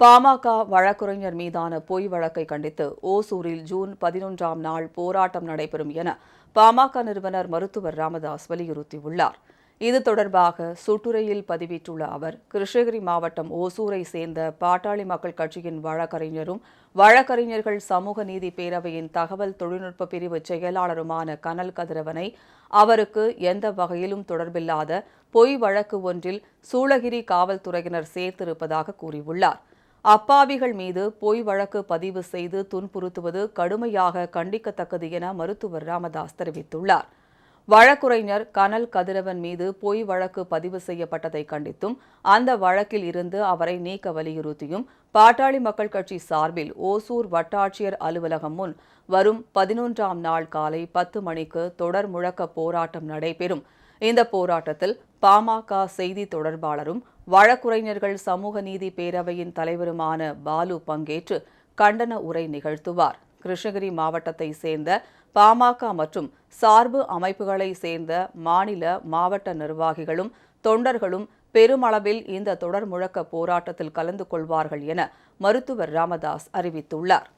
பாமக வழக்குரைஞர் மீதான பொய் வழக்கை கண்டித்து ஓசூரில் ஜூன் பதினொன்றாம் நாள் போராட்டம் நடைபெறும் என பாமக நிறுவனர் மருத்துவர் ராமதாஸ் வலியுறுத்தியுள்ளார். இது தொடர்பாக சுட்டுரையில் பதிவிட்டுள்ள அவர் கிருஷ்ணகிரி மாவட்டம் ஓசூரை சேர்ந்த பாட்டாளி மக்கள் கட்சியின் வழக்கறிஞரும் வழக்கறிஞர்கள் சமூக நீதி பேரவையின் தகவல் தொழில்நுட்ப பிரிவு செயலாளருமான கனல் கதிரவனை அவருக்கு எந்த வகையிலும் தொடர்பில்லாத பொய் வழக்கு ஒன்றில் சூளகிரி காவல்துறையினர் சேர்த்திருப்பதாக கூறியுள்ளார். அப்பாவிகள் மீது பொய் வழக்கு பதிவு செய்து துன்புறுத்துவது கடுமையாக கண்டிக்கத்தக்கது என மருத்துவர் ராமதாஸ் தெரிவித்துள்ளார். வழக்குரைஞர் கனல் கதிரவன் மீது பொய் வழக்கு பதிவு செய்யப்பட்டதை கண்டித்தும் அந்த வழக்கில் இருந்து அவரை நீக்க வலியுறுத்தியும் பாட்டாளி மக்கள் கட்சி சார்பில் ஓசூர் வட்டாட்சியர் அலுவலகம் முன் வரும் பதினொன்றாம் நாள் காலை பத்து மணிக்கு தொடர் முழக்க போராட்டம் நடைபெறும். இந்த போராட்டத்தில் பாமக செய்தி தொடர்பாளரும் வழக்குரைஞர்கள் சமூக நீதி பேரவையின் தலைவருமான பாலு பங்கேற்று கண்டன உரை நிகழ்த்துவார். கிருஷ்ணகிரி மாவட்டத்தை சேர்ந்த பாமக மற்றும் சார்பு அமைப்புகளை சேர்ந்த மாநில மாவட்ட நிர்வாகிகளும் தொண்டர்களும் பெருமளவில் இந்த தொடர் முழக்க போராட்டத்தில் கலந்து கொள்வார்கள் என மருத்துவர் ராமதாஸ் அறிவித்துள்ளார்.